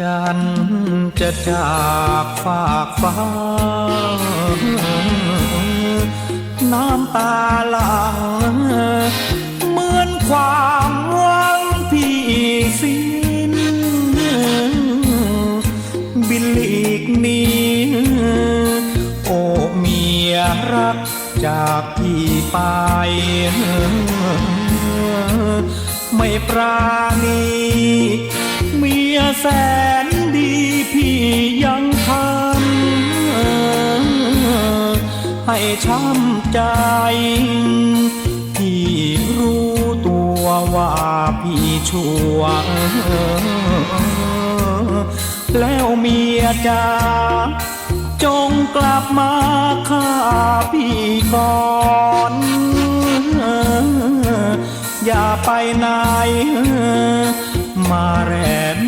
จันจะจากฝากฟ้า น้ำตาหลังเหมือนความหวังพี่สิ้น บินลีกนี้โอ้เมียรักจากพี่ไป ไม่ปราณี แสนดีพี่ยังทำให้ช้ำใจพี่รู้ตัวว่าพี่ชั่ว แล้วเมียจ๋าจงกลับมาฆ่าพี่ก่อนอย่าไปไหนมาแรก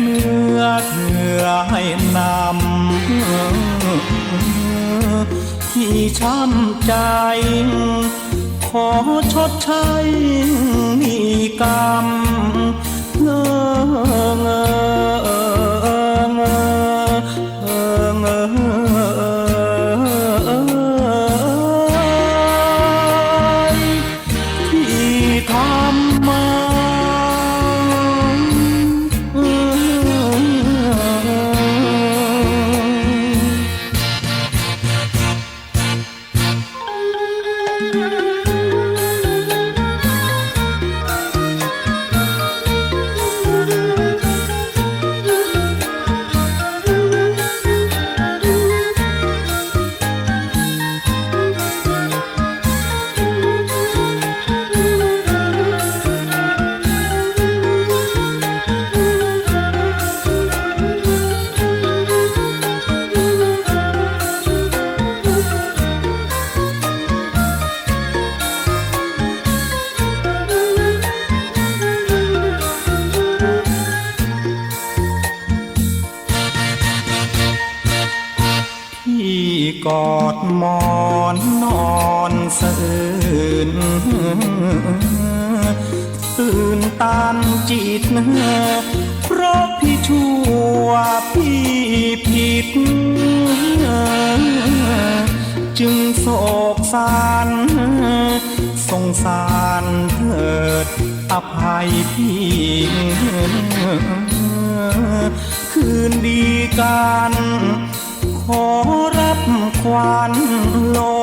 เนื้ อเถือให้นำที่ช้ำใจ ขอชดใช้หนีกรรมเงอเงอ กอดหมอนนอนสะอื่นตื่นตันจิตเพราะพี่ชั่วพี่ผิด จึงโศกสารสงสารเถิดอภัยพี่คืนดีกันขอ รับ